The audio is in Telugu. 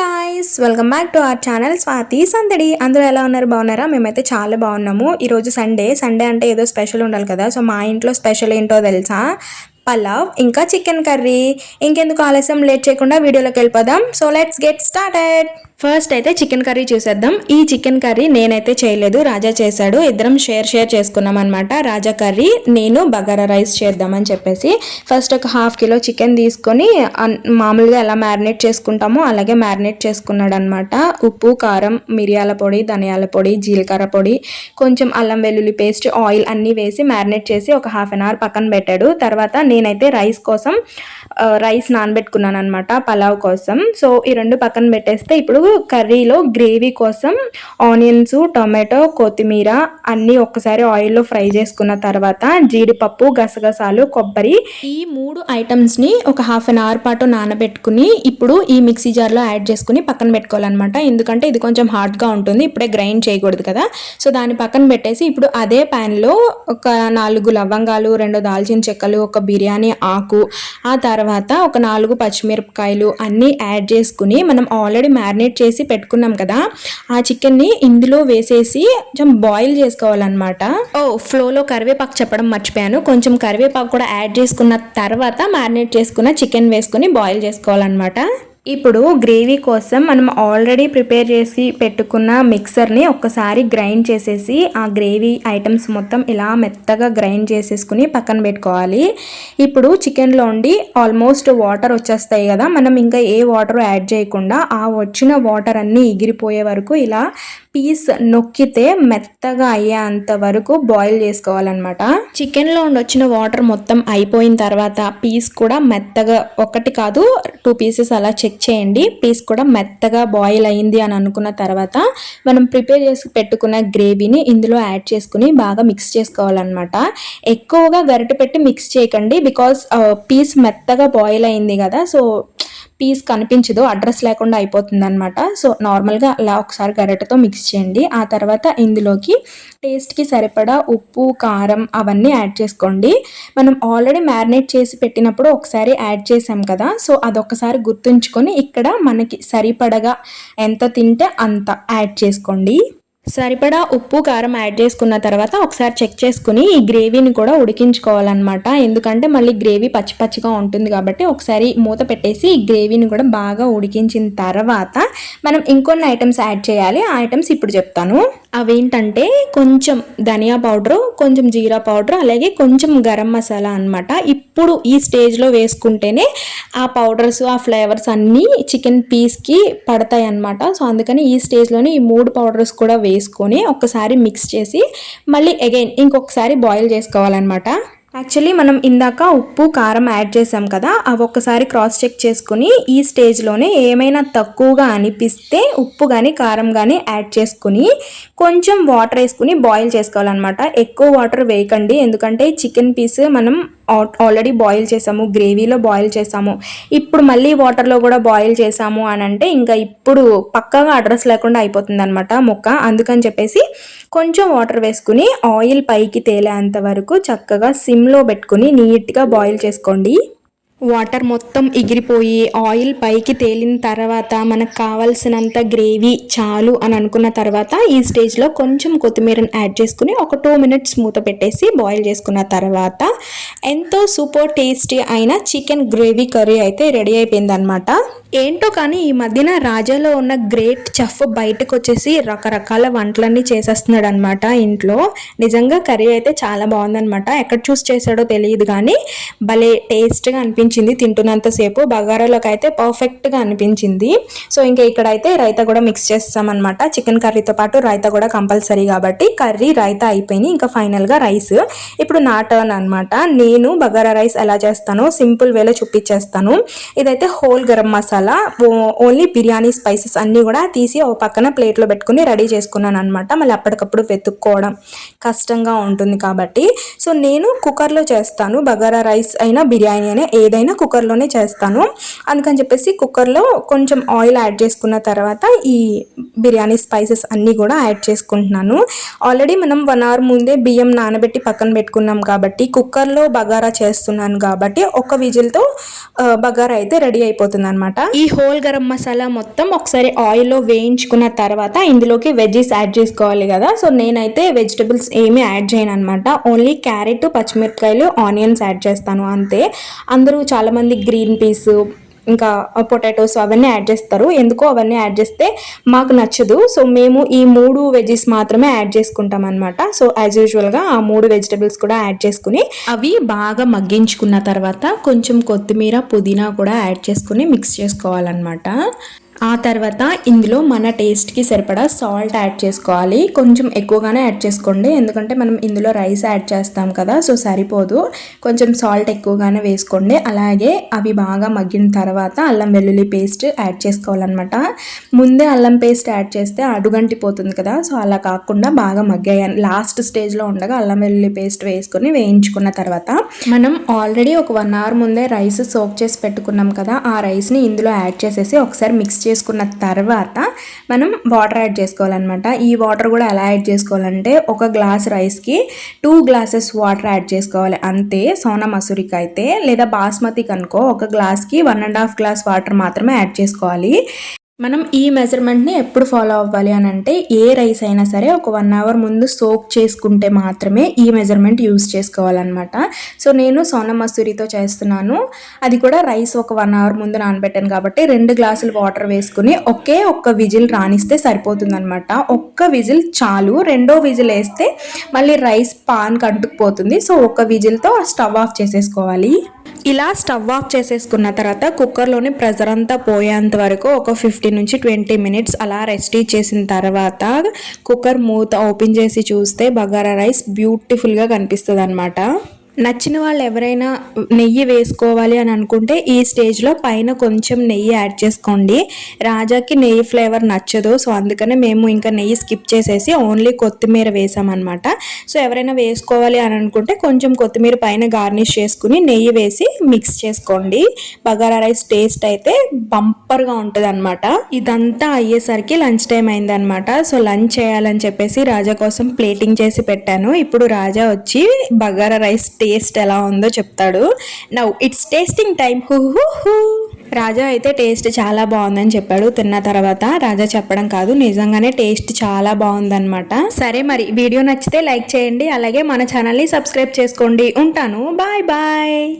Guys welcome back to our channel Swathi సందడి అందరూ ఎలా ఉన్నారు? బాగున్నారా? మేమైతే చాలా బాగున్నాము. ఈరోజు సండే సండే అంటే ఏదో స్పెషల్ ఉండాలి కదా. సో మా ఇంట్లో స్పెషల్ ఏంటో తెలుసా? పలావ్ ఇంకా చికెన్ కర్రీ ఇంకెందుకు ఆలస్యం? లేట్ చేయకుండా వీడియోలోకి వెళ్ళిపోదాం. So let's get started first అయితే చికెన్ కర్రీ చూసేద్దాం. ఈ చికెన్ కర్రీ నేనైతే చేయలేదు. రాజా చేశాడు. ఇద్దరం షేర్ షేర్ చేసుకున్నాం అనమాట రాజా కర్రీ నేను బగారా రైస్ చేద్దామని చెప్పేసి. ఫస్ట్ ఒక హాఫ్ కిలో చికెన్ తీసుకొని అన్- మామూలుగా ఎలా మ్యారినేట్ చేసుకుంటామో అలాగే మ్యారినేట్ చేసుకున్నాడు అనమాట ఉప్పు కారం మిరియాల పొడి ధనియాల పొడి జీలకర్ర పొడి కొంచెం అల్లం వెల్లుల్లి పేస్ట్ ఆయిల్ అన్నీ వేసి మ్యారినేట్ చేసి ఒక హాఫ్ అన్ అవర్ పక్కన పెట్టాడు. తర్వాత నేనైతే రైస్ కోసం రైస్ నానబెట్టుకున్నాను అనమాట పలావ్ కోసం. సో ఈ రెండు పక్కన పెట్టేస్తే ఇప్పుడు కర్రీలో గ్రేవీ కోసం ఆనియన్స్ టొమాటో కొత్తిమీర అన్నీ ఒక్కసారి ఆయిల్లో ఫ్రై చేసుకున్న తర్వాత జీడిపప్పు గసగసాలు కొబ్బరి ఈ మూడు ఐటమ్స్ని ఒక హాఫ్ అన్ అవర్ పాటు నానబెట్టుకుని ఇప్పుడు ఈ మిక్సీ జార్లో యాడ్ చేసుకుని పక్కన పెట్టుకోవాలన్నమాట. ఎందుకంటే ఇది కొంచెం హార్డ్గా ఉంటుంది ఇప్పుడే గ్రైండ్ చేయకూడదు కదా. సో దాన్ని పక్కన పెట్టేసి ఇప్పుడు అదే ప్యాన్లో ఒక నాలుగు లవంగాలు రెండు దాల్చిన చెక్కలు ఒక బిర్యానీ ఆకు ఆ తర్వాత ఒక నాలుగు పచ్చిమిరపకాయలు అన్నీ యాడ్ చేసుకుని మనం ఆల్రెడీ మ్యారినేట్ చేసి పెట్టుకున్నాం కదా ఆ చికెన్ని ఇందులో వేసేసి కొంచెం బాయిల్ చేసుకోవాలన్నమాట. ఓ ఫ్లోలో కరివేపాకు చెప్పడం మర్చిపోయాను. కొంచెం కరివేపాకు కూడా యాడ్ చేసుకున్న తర్వాత మ్యారినేట్ చేసుకున్న చికెన్ వేసుకుని బాయిల్ చేసుకోవాలన్నమాట. ఇప్పుడు గ్రేవీ కోసం మనం ఆల్రెడీ ప్రిపేర్ చేసి పెట్టుకున్న మిక్సర్ని ఒక్కసారి గ్రైండ్ చేసేసి ఆ గ్రేవీ ఐటమ్స్ మొత్తం ఇలా మెత్తగా గ్రైండ్ చేసేసుకుని పక్కన పెట్టుకోవాలి. ఇప్పుడు చికెన్లో ఉండి ఆల్మోస్ట్ వాటర్ వచ్చేస్తాయి కదా మనం ఇంకా ఏ వాటర్ యాడ్ చేయకుండా ఆ వచ్చిన వాటర్ అన్నీ ఎగిరిపోయే వరకు ఇలా పీస్ నొక్కితే మెత్తగా అయ్యేంత వరకు బాయిల్ చేసుకోవాలన్నమాట. చికెన్లో ఉండి వచ్చిన వాటర్ మొత్తం అయిపోయిన తర్వాత పీస్ కూడా మెత్తగా ఒకటి కాదు టూ పీసెస్ అలా చెక్ చేయండి. పీస్ కూడా మెత్తగా బాయిల్ అయింది అని అనుకున్న తర్వాత మనం ప్రిపేర్ చేసి పెట్టుకున్న గ్రేవీని ఇందులో యాడ్ చేసుకుని బాగా మిక్స్ చేసుకోవాలన్నమాట. ఎక్కువగా గరిటె పెట్టి మిక్స్ చేయకండి బికాస్ పీస్ మెత్తగా బాయిల్ అయింది కదా సో పీస్ కనిపించదు అడ్రస్ లేకుండా అయిపోతుంది అనమాట సో నార్మల్గా అలా ఒకసారి గరిటతో మిక్స్ చేయండి. ఆ తర్వాత ఇందులోకి టేస్ట్కి సరిపడా ఉప్పు కారం అవన్నీ యాడ్ చేసుకోండి. మనం ఆల్రెడీ మ్యారినేట్ చేసి పెట్టినప్పుడు ఒకసారి యాడ్ చేసాం కదా సో అదొకసారి గుర్తుంచుకొని ఇక్కడ మనకి సరిపడగా ఎంత తింటే అంత యాడ్ చేసుకోండి. సరిపడా ఉప్పు కారం యాడ్ చేసుకున్న తర్వాత ఒకసారి చెక్ చేసుకుని ఈ గ్రేవీని కూడా ఉడికించుకోవాలన్నమాట. ఎందుకంటే మళ్ళీ గ్రేవీ పచ్చి పచ్చిగా ఉంటుంది కాబట్టి ఒకసారి మూత పెట్టేసి ఈ గ్రేవీని కూడా బాగా ఉడికించిన తర్వాత మనం ఇంకొన్ని ఐటమ్స్ యాడ్ చేయాలి. ఆ ఐటమ్స్ ఇప్పుడు చెప్తాను. అవేంటంటే కొంచెం ధనియా పౌడరు కొంచెం జీరా పౌడర్ అలాగే కొంచెం గరం మసాలా అనమాట ఇప్పుడు ఈ స్టేజ్లో వేసుకుంటేనే ఆ పౌడర్స్ ఆ ఫ్లేవర్స్ అన్నీ చికెన్ పీస్కి పడతాయి అన్నమాట సో అందుకని ఈ స్టేజ్లోనే ఈ మూడు పౌడర్స్ కూడా వేసుకొని ఒక్కసారి మిక్స్ చేసి మళ్ళీ అగైన్ ఇంకొకసారి బాయిల్ చేసుకోవాలన్నమాట. యాక్చువల్లీ మనం ఇందాక ఉప్పు కారం యాడ్ చేసాం కదా అవి ఒక్కసారి క్రాస్ చెక్ చేసుకుని ఈ స్టేజ్లోనే ఏమైనా తక్కువగా అనిపిస్తే ఉప్పు కానీ కారం కానీ యాడ్ చేసుకుని కొంచెం వాటర్ వేసుకుని బాయిల్ చేసుకోవాలన్నమాట. ఎక్కువ వాటర్ వేయకండి ఎందుకంటే చికెన్ పీస్ మనం ఆల్రెడీ బాయిల్ చేసాము గ్రేవీలో బాయిల్ చేసాము. ఇప్పుడు మళ్ళీ వాటర్లో కూడా బాయిల్ చేసాము అని అంటే ఇంకా ఇప్పుడు పక్కగా అడ్రస్ లేకుండా అయిపోతుంది అనమాట మొక్క. అందుకని చెప్పేసి కొంచెం వాటర్ వేసుకుని ఆయిల్ పైకి తేలేంత వరకు చక్కగా సిమ్ సిమ్లో పెట్టుకుని నీట్గా బాయిల్ చేసుకోండి. వాటర్ మొత్తం ఎగిరిపోయి ఆయిల్ పైకి తేలిన తర్వాత మనకు కావాల్సినంత గ్రేవీ చాలు అని అనుకున్న తర్వాత ఈ స్టేజ్లో కొంచెం కొత్తిమీరని యాడ్ చేసుకుని ఒక టూ మినిట్స్ మూత పెట్టేసి బాయిల్ చేసుకున్న తర్వాత ఎంతో సూపర్ టేస్టీ అయిన చికెన్ గ్రేవీ కర్రీ అయితే రెడీ అయిపోయిందనమాట ఏంటో కానీ ఈ మధ్యన రాజాలో ఉన్న గ్రేట్ చెఫ్ బయటకు వచ్చేసి రకరకాల వంటలన్నీ చేసేస్తున్నాడు అనమాట ఇంట్లో. నిజంగా కర్రీ అయితే చాలా బాగుందనమాట ఎక్కడ చూస్ చేశాడో తెలియదు కానీ భలే టేస్ట్గా అనిపించింది. తింటున్నంతసేపు బగారాలోకి అయితే పర్ఫెక్ట్గా అనిపించింది. సో ఇంకా ఇక్కడైతే రైతా కూడా మిక్స్ చేస్తామన్నమాట. చికెన్ కర్రీతో పాటు రైతా కూడా కంపల్సరీ కాబట్టి కర్రీ రైతా అయిపోయినాయి ఇంకా ఫైనల్గా రైస్. ఇప్పుడు నా టర్న్ అనమాట నేను బగారా రైస్ ఎలా చేస్తానో సింపుల్ వేలో చూపించేస్తాను. ఇదైతే హోల్ గరం మసాలా. ఓ- ఓన్లీ బిర్యానీ స్పైసెస్ అన్నీ కూడా తీసి ఒక పక్కన ప్లేట్లో పెట్టుకుని రెడీ చేసుకున్నాను అనమాట మళ్ళీ అప్పటికప్పుడు వెతుక్కోవడం కష్టంగా ఉంటుంది కాబట్టి. సో నేను కుక్కర్లో చేస్తాను. బగారా రైస్ అయినా బిర్యానీ అయినా ఏదైనా కుక్కర్లోనే చేస్తాను. అందుకని చెప్పేసి కుక్కర్లో కొంచెం ఆయిల్ యాడ్ చేసుకున్న తర్వాత ఈ బిర్యానీ స్పైసెస్ అన్నీ కూడా యాడ్ చేసుకుంటున్నాను. ఆల్రెడీ మనం వన్ అవర్ ముందే బియ్యం నానబెట్టి పక్కన పెట్టుకున్నాం కాబట్టి కుక్కర్లో బగారా చేస్తున్నాను కాబట్టి ఒక విజిల్తో బగారా అయితే రెడీ అయిపోతుంది అనమాట ఈ హోల్ గరం మసాలా మొత్తం ఒకసారి ఆయిల్లో వేయించుకున్న తర్వాత ఇందులోకి వెజ్జెస్ యాడ్ చేసుకోవాలి కదా. సో నేనైతే వెజిటబుల్స్ ఏమీ యాడ్ చేయను అనమాట ఓన్లీ క్యారెట్ పచ్చిమిరపకాయలు ఆనియన్స్ యాడ్ చేస్తాను అంతే. అందరూ చాలామంది గ్రీన్ పీస్ ఇంకా పొటాటోస్ అవన్నీ యాడ్ చేస్తారు. ఎందుకో అవన్నీ యాడ్ చేస్తే మాకు నచ్చదు. సో మేము ఈ మూడు వెజెస్ మాత్రమే యాడ్ చేసుకుంటాం అనమాట సో యాజ్ యూజువల్గా ఆ మూడు వెజిటబుల్స్ కూడా యాడ్ చేసుకుని అవి బాగా మగ్గించుకున్న తర్వాత కొంచెం కొత్తిమీర పుదీనా కూడా యాడ్ చేసుకుని మిక్స్ చేసుకోవాలన్నమాట. ఆ తర్వాత ఇందులో మన టేస్ట్కి సరిపడా సాల్ట్ యాడ్ చేసుకోవాలి. కొంచెం ఎక్కువగానే యాడ్ చేసుకోండి. ఎందుకంటే మనం ఇందులో రైస్ యాడ్ చేస్తాం కదా సో సరిపోదు. కొంచెం సాల్ట్ ఎక్కువగానే వేసుకోండి. అలాగే అవి బాగా మగ్గిన తర్వాత అల్లం వెల్లుల్లి పేస్ట్ యాడ్ చేసుకోవాలన్నమాట. ముందే అల్లం పేస్ట్ యాడ్ చేస్తే అడుగంటిపోతుంది కదా సో అలా కాకుండా బాగా మగ్గాయి లాస్ట్ స్టేజ్లో ఉండగా అల్లం వెల్లుల్లి పేస్ట్ వేసుకొని వేయించుకున్న తర్వాత మనం ఆల్రెడీ ఒక వన్ అవర్ ముందే రైస్ సోక్ చేసి పెట్టుకున్నాం కదా ఆ రైస్ని ఇందులో యాడ్ చేసేసి ఒకసారి మిక్స్ చేసుకున్న తర్వాత మనం వాటర్ యాడ్ చేసుకోవాలన్నమాట. ఈ వాటర్ కూడా ఎలా యాడ్ చేసుకోవాలంటే ఒక గ్లాస్ రైస్కి టూ గ్లాసెస్ వాటర్ యాడ్ చేసుకోవాలి. అంతే సోనా మసూరికి అయితే లేదా బాస్మతి కనుకో ఒక గ్లాస్కి one and half glass water మాత్రమే యాడ్ చేసుకోవాలి. మనం ఈ మెజర్మెంట్ని ఎప్పుడు ఫాలో అవ్వాలి అని అంటే ఏ రైస్ అయినా సరే ఒక వన్ అవర్ ముందు సోక్ చేసుకుంటే మాత్రమే ఈ మెజర్మెంట్ యూస్ చేసుకోవాలన్నమాట. సో నేను సోనా మసూరితో చేస్తున్నాను. అది కూడా రైస్ ఒక వన్ అవర్ ముందు నానబెట్టాను కాబట్టి రెండు గ్లాసులు వాటర్ వేసుకుని ఒకే ఒక్క విజిల్ రాణిస్తే సరిపోతుందన్నమాట. ఒక్క విజిల్ చాలు. రెండో విజిల్ వేస్తే మళ్ళీ రైస్ పాన్ కంటుకుపోతుంది. సో ఒక్క విజిల్తో స్టవ్ ఆఫ్ చేసేసుకోవాలి. ఇలా స్టవ్ ఆఫ్ చేసేసుకున్న తర్వాత కుక్కర్లోని ప్రెజర్ అంతా పోయేంత వరకు ఒక ఫిఫ్టీన్ నుంచి ట్వంటీ మినిట్స్ అలా రెస్ట్ చేసిన తర్వాత కుక్కర్ మూత ఓపెన్ చేసి చూస్తే బగారా రైస్ బ్యూటిఫుల్గా కనిపిస్తుంది అనమాట నచ్చిన వాళ్ళు ఎవరైనా నెయ్యి వేసుకోవాలి అని అనుకుంటే ఈ స్టేజ్లో పైన కొంచెం నెయ్యి యాడ్ చేసుకోండి. రాజాకి నెయ్యి ఫ్లేవర్ నచ్చదు. సో అందుకనే మేము ఇంకా నెయ్యి స్కిప్ చేసేసి ఓన్లీ కొత్తిమీర వేసామన్నమాట. సో ఎవరైనా వేసుకోవాలి అని అనుకుంటే కొంచెం కొత్తిమీర పైన గార్నిష్ చేసుకుని నెయ్యి వేసి మిక్స్ చేసుకోండి. బగారా రైస్ టేస్ట్ అయితే బంపర్గా ఉంటుంది అనమాట ఇదంతా అయ్యేసరికి లంచ్ టైం అయిందనమాట సో లంచ్ చేయాలని చెప్పేసి రాజా కోసం ప్లేటింగ్ చేసి పెట్టాను. ఇప్పుడు రాజా వచ్చి బగారా రైస్ టేస్ట్ టేస్ట్ ఎలా ఉందో చెప్తాడు. నౌ ఇట్స్ టేస్టింగ్ టైం హూ హూ హూ. రాజా అయితే టేస్ట్ చాలా బాగుందని చెప్పాడు. తిన్న తర్వాత రాజా చెప్పడం కాదు నిజంగానే టేస్ట్ చాలా బాగుందన్నమాట. సరే మరి వీడియో నచ్చితే లైక్ చేయండి. అలాగే మన ఛానల్ని సబ్స్క్రైబ్ చేసుకోండి. ఉంటాను. Bye bye